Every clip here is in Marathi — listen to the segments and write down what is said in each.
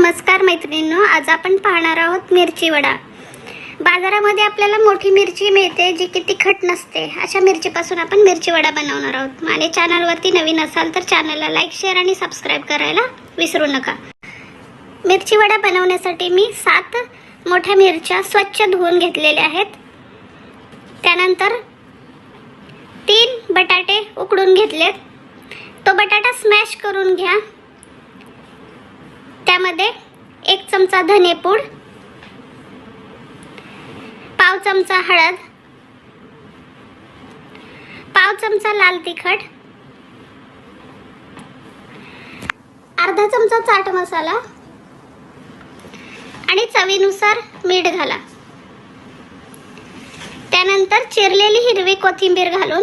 नमस्कार मैत्रिणींनो आज आपण पाहणार आहोत मिरची वडा. बाजारामध्ये आपल्याला मोठी मिरची मिळते जी की तिखट नसते. अशा मिरचीपासून आपण मिरची वडा बनवणार आहोत. आणि चॅनलवरती नवीन असाल तर चॅनलला लाईक शेअर आणि सबस्क्राईब करायला विसरू नका. मिरची वडा बनवण्यासाठी मी सात मोठ्या मिरच्या स्वच्छ धुवून घेतलेल्या आहेत. त्यानंतर तीन बटाटे उकडून घेतलेत. तो बटाटा स्मॅश करून त्यामध्ये एक चमचा धनेपूड पाव चमचा हळद पाव चमचा लाल तिखट अर्धा चमचा चाट मसाला आणि चवीनुसार मीठ घाला. त्यानंतर चिरलेली हिरवी कोथिंबीर घालून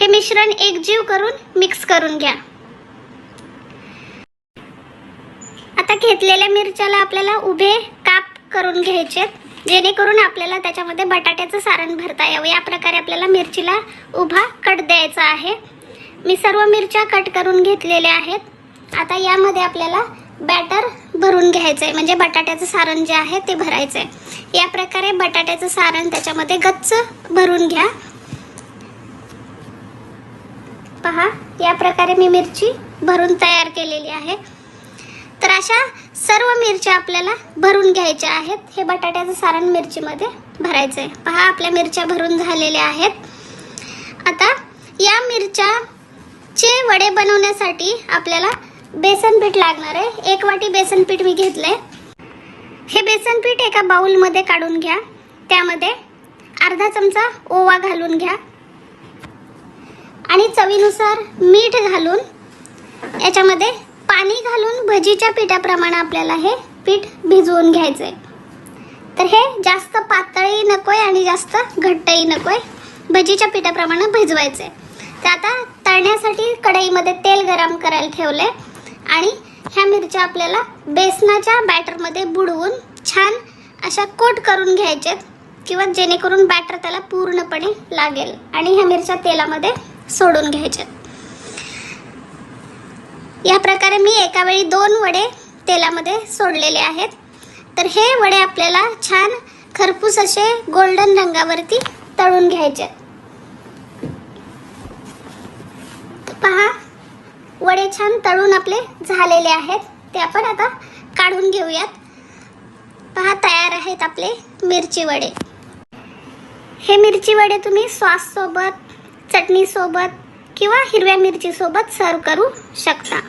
हे मिश्रण एकजीव करून मिक्स करून घ्या. आता घेतलेल्या मिरच्याला आपल्याला उभे काप करून घ्यायचे जेणेकरून आपल्याला त्याच्यामध्ये बटाट्याचं सारण भरता यावं. या प्रकारे आपल्याला मिरचीला उभा कट द्यायचा आहे. मी सर्व मिरच्या कट करून घेतलेल्या आहेत. आता यामध्ये आपल्याला बॅटर भरून घ्यायचं आहे म्हणजे बटाट्याचं सारण जे आहे ते भरायचं आहे या प्रकारे बटाट्याचं सारण त्याच्यामध्ये गच्च भरून घ्या. पहा या प्रकारे मी मिरची भरून तयार केलेली आहे. अशा सर्व मिरच्या आपल्याला भरून घ्यायच्या आहेत. हे बटाट्याचं सारण मिरचीमध्ये भरायचं आहे पहा आपल्या मिरच्या भरून झालेल्या आहेत. आता या मिरच्याचे वडे बनवण्यासाठी आपल्याला बेसन पीठ लागणार आहे. एक वाटी बेसन पीठ मी घेतलंय. हे बेसन पीठ एका बाऊलमध्ये काढून घ्या. त्यामध्ये अर्धा चमचा ओवा घालून घ्या. आणि चवीनुसार मीठ घालून याच्यामध्ये पाणी घालून भजीच्या पिठाप्रमाणे आपल्याला हे पीठ भिजवून घ्यायचं आहे तर हे जास्त पातळही नको आहे आणि जास्त घट्टही नको आहे भजीच्या पिठाप्रमाणे भिजवायचं आहे तर आता तळण्यासाठी कढईमध्ये तेल गरम करायला ठेवलं आहे आणि ह्या मिरच्या आपल्याला बेसनाच्या बॅटरमध्ये बुडवून छान अशा कोट करून घ्यायच्यात किंवा जेणेकरून बॅटर त्याला पूर्णपणे लागेल. आणि ह्या मिरच्या तेलामध्ये सोडून घ्यायच्यात या प्रकारे मी एका वेळी दोन वडे तेलामध्ये सोडलेले आहेत. तर हे वडे आपल्याला छान खरपूस असे गोल्डन रंगावरती तळून घ्यायचे. पहा वडे छान तळून आपले झालेले आहेत. ते आपण आता काढून घेऊयात. पहा तयार आहेत आपले मिरची वडे. हे मिरची वडे तुम्ही सॉससोबत चटणीसोबत किंवा हिरव्या मिरचीसोबत सर्व करू शकता.